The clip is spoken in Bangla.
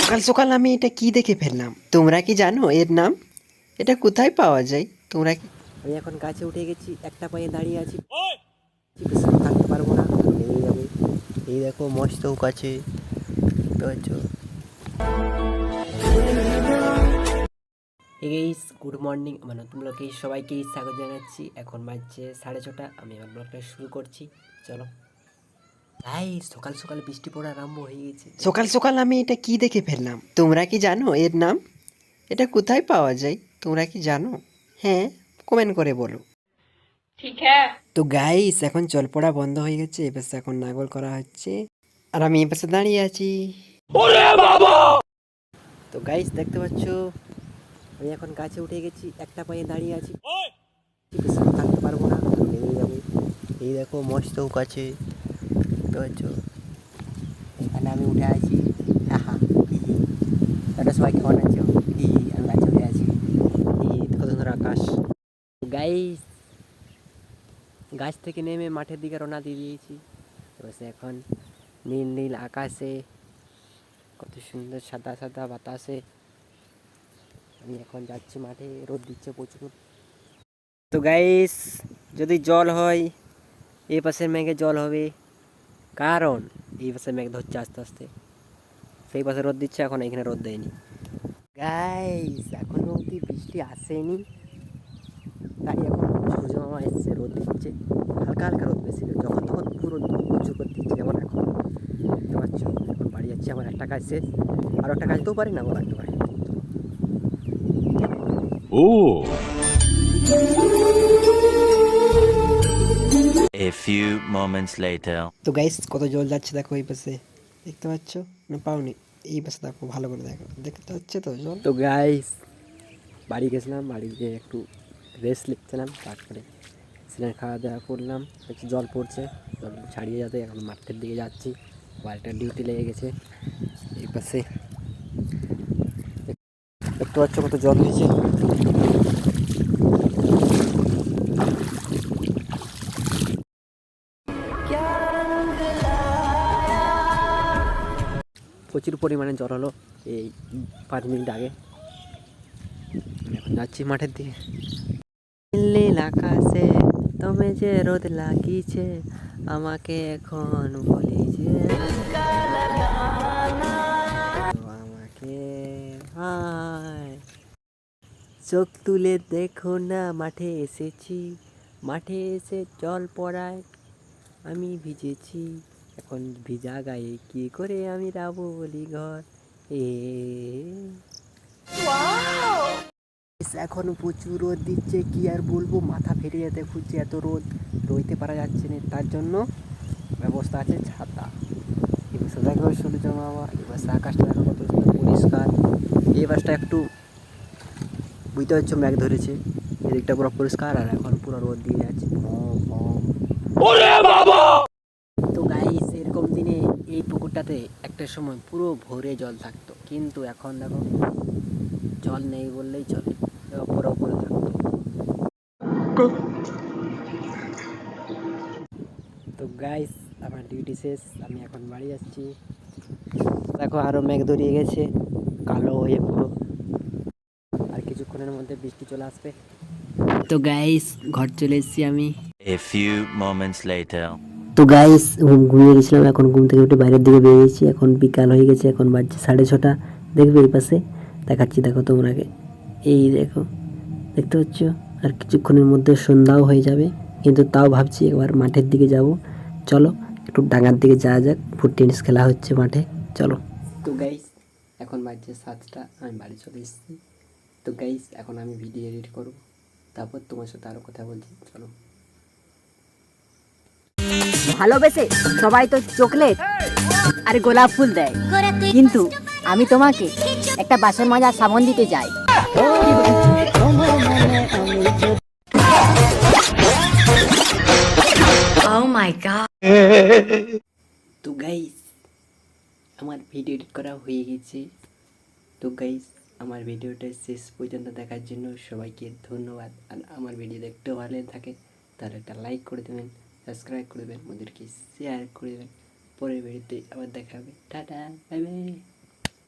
সকাল সকাল আমি এটা কি দেখে ফেললাম? তোমরা কি জানো এর নাম? এটা কোথায় পাওয়া যায়? তোমরা কি আমি এখন গাছে উঠে গেছি, একটা পায়ে দাঁড়িয়ে আছি। থাকতে পারব না নেমে যাবে। এই দেখো, মস্ত এগেইস গুড মর্নিং মানে ব্লগে সবাইকেই স্বাগত জানাচ্ছি। এখন বাজছে সাড়ে ছটা, আমি আমার ব্লগটা শুরু করছি। চলো। তাই সকাল সকাল বৃষ্টি পড়া আরম্ভ হয়ে গেছে। সকাল সকাল আমি এটা কি দেখে ফেললাম? তোমরা কি জানো এর নাম? এটা কোথায় পাওয়া যায়? তোমরা কি জানো? হ্যাঁ কমেন্ট করে বলো। ঠিক হ্যাঁ। তো গাইস এখন চল পড়া বন্ধ হয়ে গেছে এবার এখন নাগল করা হচ্ছে। আর আমি এপাশে দাঁড়িয়ে আছি। তো গাইস দেখতে পাচ্ছ আমি এখন গাছে উঠে গেছি একটা পায়ে দাঁড়িয়ে আছি। থাকতে পারব না এই দেখো মস্ত আছে দেখতে এখানে আমি উঠে আছি। আহা, হি হি। সবাই কেমন আছো? হি হি আমি গাছে উঠে আছি। হি সুন্দর আকাশ। গাইস গাছ থেকে নেমে মাঠের দিকে রওনা দিয়ে দিয়েছি। এবার এখন নীল নীল আকাশে, কত সুন্দর সাদা সাদা বাতাসে। আমি এখন যাচ্ছি মাঠে, রোদ দিচ্ছে প্রচুর। তো গাইস যদি জল হয়, এই পাশের মেঘে জল হবে। কারণ এই পাশে মেঘ ধরছে আস্তে আস্তে। সেই পাশে রোদ দিচ্ছে, এখন এখানে রোদ দেয়নি। গাইস এখনও অবধি বৃষ্টি আসেনি। তাই এখন সূর্য মামা এসছে, রোদ দিচ্ছে। হালকা হালকা রোদ বেশি না। যখন তখন পুরো প্রচুর করে দিচ্ছে যেমন এখন। দেখতে পাচ্ছ, এখন বাড়ি যাচ্ছে, আমার একটা কাজ শেষ। আর একটা কাজ তো পারি না বলা লাগতে পারে Oh. A few moments later. তো গাইস কত জল যাচ্ছে দেখো এই পাশে। দেখতে পাচ্ছ? না পাওনি। এই পাশে দেখো ভালো করে দেখো। দেখতে হচ্ছে তো জল? তো গাইস বাড়ি গেছিলাম বাড়ি গিয়ে একটু রেস্ট নিচ্ছিলাম তারপরে স্নান খাওয়া দাওয়া করলাম। একটু জল পড়ছে জল ছাড়িয়ে যাতে এখন মাঠের দিকে যাচ্ছি। বাড়িটা ডিউটি লেগে গেছে। এই পাশে দেখতে পাচ্ছ কত জল হয়েছে প্রচুর পরিমাণে জল হলো এই পাঁচ মিনিট আগে। এখন যাচ্ছি মাঠের দিকে। নীল আকাশে তবে যে রোদ লাগিছে আমাকে এখন বলিছে আমাকে হায়। চোখ তুলে দেখো না, মাঠে এসেছি, মাঠে এসে জল পড়ায় আমি ভিজেছি। এখন ভিজা গায়ে কি করে আমি রাবো বলি ঘর? এ এখন প্রচুর রোদ দিচ্ছে কি আর বলব? মাথা ফেটে যেতে খুঁজছে এত রোদ। রইতে পারা যাচ্ছে না তার জন্য ব্যবস্থা আছে ছাতা। এবার দেখো সূর্য মামা এবার আকাশটা দেখো কত পরিষ্কার। এই বাসটা একটু বুঝতে পারছ ম্যাগ ধরেছে। এদিকটা পুরো পরিষ্কার আর এখন পুরো রোদ দিয়ে যাচ্ছে। ভম ভম তো গাইস এরকম দিনে পুকুরটাতে একটা সময় পুরো ভরে জল থাকতো। কিন্তু এখন দেখো, জল নেই বললেই চলে ওপরে ওপরে থাকতো। তো গাইস আমার ডিউটি শেষ, আমি এখন বাড়ি যাচ্ছি। দেখো আরও মেঘ ধরিয়ে গেছে, কালো হয়ে পুরো। আর কিছুক্ষণের মধ্যে বৃষ্টি চলে আসবে। তো গাইস ঘর চলে এসেছি আমি। A few moments later. তো গাইস ঘুমিয়ে গেছিলাম, এখন ঘুম থেকে উঠে বাইরের দিকে বেরিয়েছি, এখন বিকাল হয়ে গেছে, এখন বাজছে সাড়ে ছটা। দেখবে এই পাশে, দেখাচ্ছি, দেখো তোমরাকে এই দেখো, দেখতে পাচ্ছ? আর কিছুক্ষণের মধ্যে সন্ধ্যাও হয়ে যাবে, কিন্তু তাও ভাবছি একবার মাঠের দিকে যাব। চলো, একটু ডাঙার দিকে যাওয়া যাক, ফুট টেনিস খেলা হচ্ছে মাঠে, চলো। তো গাইস এখন বাজছে সাতটা, আমি বাড়ি চলে এসেছি। তো গাইস এখন আমি ভিডিও এডিট করব, তারপর তোমার সাথে আরও কথা বলছি, চলো। ভালোবেসে সবাই তো চকলেট আর গোলাপ ফুল দেয়। কিন্তু আমি তোমাকে একটা বাসন মাজা সাবন দিতে চাই Oh. তো গাইস আমার ভিডিও এডিট করা হয়ে গেছে। তো গাইস আমার ভিডিওটা শেষ পর্যন্ত দেখার জন্য সবাইকে ধন্যবাদ। আর আমার ভিডিও দেখতে ভালো থাকে তাহলে একটা লাইক করে দেবেন। সাবস্ক্রাইব করে দেবেন ওদেরকে শেয়ার করে দেবেন পরের ভিডিওতে আবার দেখা হবে টাটা বাই বাই